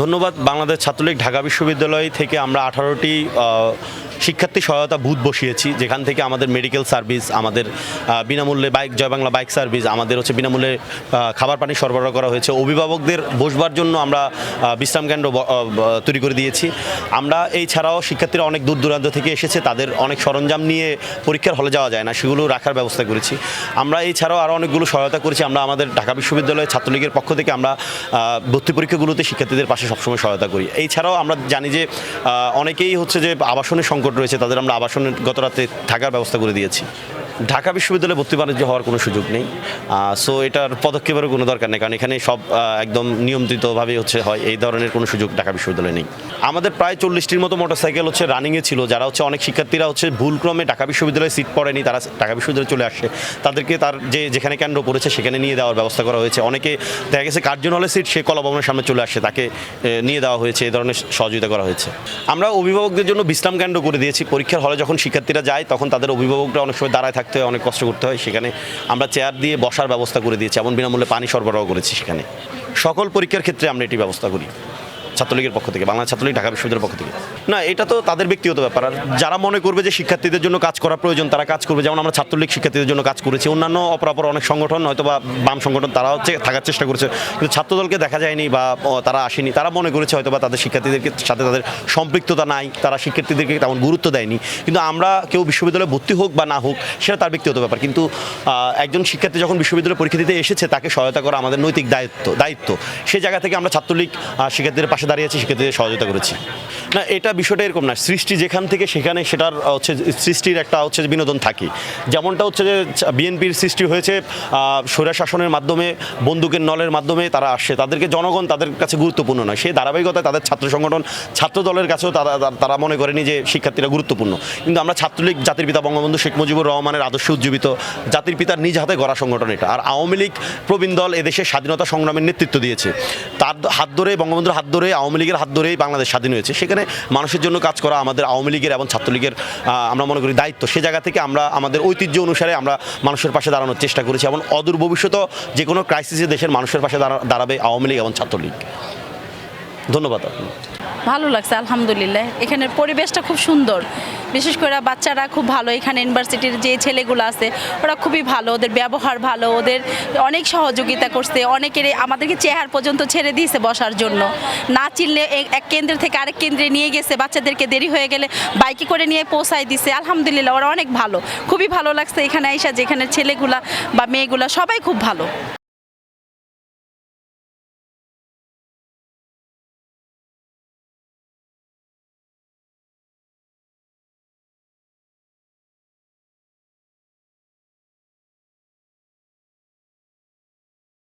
ধন্যবাদ। বাংলাদেশ ছাত্রলীগ ঢাকা বিশ্ববিদ্যালয় থেকে আমরা আঠারোটি শিক্ষার্থী সহায়তা বুথ বসিয়েছি, যেখান থেকে আমাদের মেডিকেল সার্ভিস আমাদের বিনামূল্যে bike Joy Bangla bike service আমাদের হচ্ছে বিনামূল্যে খাবার পানি সরবরাহ করা হয়েছে। অভিভাবকদের বসবার জন্য আমরা বিশ্রাম কেন্দ্র তৈরি করে দিয়েছি। আমরা এই ছাড়াও শিক্ষার্থীরা অনেক দূর দূরান্ত থেকে এসেছে, তাদের অনেক সরঞ্জাম নিয়ে পরীক্ষার হলে যাওয়া যায় না, সেগুলো রাখার ব্যবস্থা করেছি। আমরা এই ছাড়াও আরও অনেকগুলো সহায়তা করেছি, আমরা আমাদের ঢাকা বিশ্ববিদ্যালয় ছাত্রলীগের পক্ষ থেকে আমরা ভর্তি পরীক্ষাগুলোতে শিক্ষার্থীদের পাশে সবসময় সহায়তা করি। এই ছাড়াও আমরা জানি যে অনেকেই হচ্ছে যে আবাসনের সংকট রয়েছে তাদের আমরা আবাসনের গত রাতে থাকার ব্যবস্থা করে দিয়েছি। ঢাকা বিশ্ববিদ্যালয়ে ভর্তি বাণিজ্য হওয়ার কোনো সুযোগ নেই। সো এটার পদক্ষেপেরও কোনো দরকার নেই, কারণ এখানে সব একদম নিয়ন্ত্রিতভাবে হচ্ছে, হয়, এই ধরনের কোনো সুযোগ ঢাকা বিশ্ববিদ্যালয়ে নেই। আমাদের প্রায় চল্লিশটির মতো মোটরসাইকেল হচ্ছে রানিংয়ে ছিল, যারা হচ্ছে অনেক শিক্ষার্থীরা হচ্ছে ভুলক্রমে ঢাকা বিশ্ববিদ্যালয়ে সিট পড়েনি, তারা ঢাকা বিশ্ববিদ্যালয়ে চলে আসে। তাদেরকে তার যে, যেখানে কেন্দ্র পড়েছে সেখানে নিয়ে দেওয়ার ব্যবস্থা করা হয়েছে। অনেকে দেখা গেছে কার্জন হলে সিট সে কলা ভবনের সামনে চলে আসে, তাকে নিয়ে দেওয়া হয়েছে এই ধরনের সহযোগিতা করা হয়েছে। আমরা অভিভাবকদের জন্য বিশ্রাম কেন্দ্র করে দিয়েছি। পরীক্ষার হলে যখন শিক্ষার্থীরা যায়, তখন তাদের অভিভাবকরা অনেক সময় দাঁড়ায় থাকতে হয়, অনেক কষ্ট করতে হয়, সেখানে আমরা চেয়ার দিয়ে বসার ব্যবস্থা করে দিয়েছি, এমন বিনামূল্যে পানি সরবরাহ করেছি সেখানে। সকল পরীক্ষার ক্ষেত্রে আমরা এটি ব্যবস্থা করি। ছাত্রলীগের পক্ষ থেকে বাংলা ছাত্রলীগ, ঢাকা বিশ্ববিদ্যালয়ের পক্ষ থেকে। না, এটা তো তাদের ব্যক্তিগত ব্যাপার। আর যারা মনে করবে যে শিক্ষার্থীদের জন্য কাজ করা প্রয়োজন, তারা কাজ করবে। যেমন আমরা ছাত্রলীগ শিক্ষার্থীদের জন্য কাজ করেছি। অন্যান্য অপরাপর অনেক সংগঠন হয়তো বা বাম সংগঠন তারা হচ্ছে থাকার চেষ্টা করেছে। কিন্তু ছাত্রদলকে দেখা যায়নি বা তারা আসেনি। তারা মনে করেছে হয়তো বা তাদের শিক্ষার্থীদেরকে সাথে তাদের সম্পৃক্ততা নাই। তারা শিক্ষার্থীদেরকে তেমন গুরুত্ব দেয়নি। কিন্তু আমরা কেউ বিশ্ববিদ্যালয়ে ভর্তি হোক বা না হোক, সেটা তার ব্যক্তিগত ব্যাপার। কিন্তু একজন শিক্ষার্থী যখন বিশ্ববিদ্যালয়ে পরীক্ষা দিতে এসেছে, তাকে সহায়তা করা আমাদের নৈতিক দায়িত্ব দায়িত্ব। সেই জায়গা থেকে আমরা ছাত্রলীগ শিক্ষার্থীদের পাশে দাঁড়িয়েছি শিক্ষার্থীদের সহযোগিতা করেছি। না, এটা বিষয়টা এরকম না। সৃষ্টি যেখান থেকে সেখানে সেটার হচ্ছে সৃষ্টির একটা, হচ্ছে বিনোদন থাকে। যেমনটা হচ্ছে যে বিএনপির সৃষ্টি হয়েছে স্বৈরা শাসনের মাধ্যমে, বন্দুকের নলের মাধ্যমে তারা আসছে। তাদেরকে জনগণ তাদের কাছে গুরুত্বপূর্ণ নয়। সেই ধারাবাহিকতায় তাদের ছাত্র সংগঠন, ছাত্র দলের কাছেও তারা, তারা- তারা মনে করেনি যে শিক্ষার্থীরা গুরুত্বপূর্ণ। কিন্তু আমরা ছাত্রলীগ, জাতির পিতা বঙ্গবন্ধু শেখ মুজিবুর রহমানের আদর্শে উজ্জীবিত জাতির পিতার নিজ হাতে গড়া সংগঠন এটা। আর আওয়ামী লীগ প্রবীণ দল এদেশের স্বাধীনতা সংগ্রামের নেতৃত্ব দিয়েছে। তার হাত ধরে, বঙ্গবন্ধুর হাত ধরে আওয়ামী লীগের হাত ধরেই বাংলাদেশ স্বাধীন হয়েছে। সেখানে মানুষের জন্য কাজ করা আমাদের আওয়ামী লীগের এবং ছাত্রলীগের আমরা মনে করি দায়িত্ব। সে জায়গা থেকে আমরা আমাদের ঐতিহ্য অনুসারে আমরা মানুষের পাশে দাঁড়ানোর চেষ্টা করেছি এবং অদূর ভবিষ্যতেও যে কোনো ক্রাইসিসে দেশের মানুষের পাশে দাঁড়া- দাঁড়াবে আওয়ামী লীগ এবং ছাত্রলীগ। ধন্যবাদ ভালো লাগছে, আলহামদুলিল্লাহ। এখানের পরিবেশটা খুব সুন্দর। বিশেষ করে বাচ্চারা খুব ভালো, এখানে ইউনিভার্সিটির যে ছেলেগুলো আছে, ওরা খুবই ভালো, ওদের ব্যবহার ভালো, ওদের অনেক সহযোগিতা করছে। অনেকের আমাদেরকে চেহার পর্যন্ত ছেড়ে দিয়েছে বসার জন্য। না চিনলে এক কেন্দ্র থেকে আরেক কেন্দ্রে নিয়ে গেছে, বাচ্চাদেরকে দেরি হয়ে গেলে বাইকে করে নিয়ে পৌঁছায় দিছে। আলহামদুলিল্লাহ, ওরা অনেক ভালো। খুবই ভালো লাগছে এখানে আইসা, যেখানে ছেলেগুলা বা মেয়েগুলা সবাই খুব ভালো।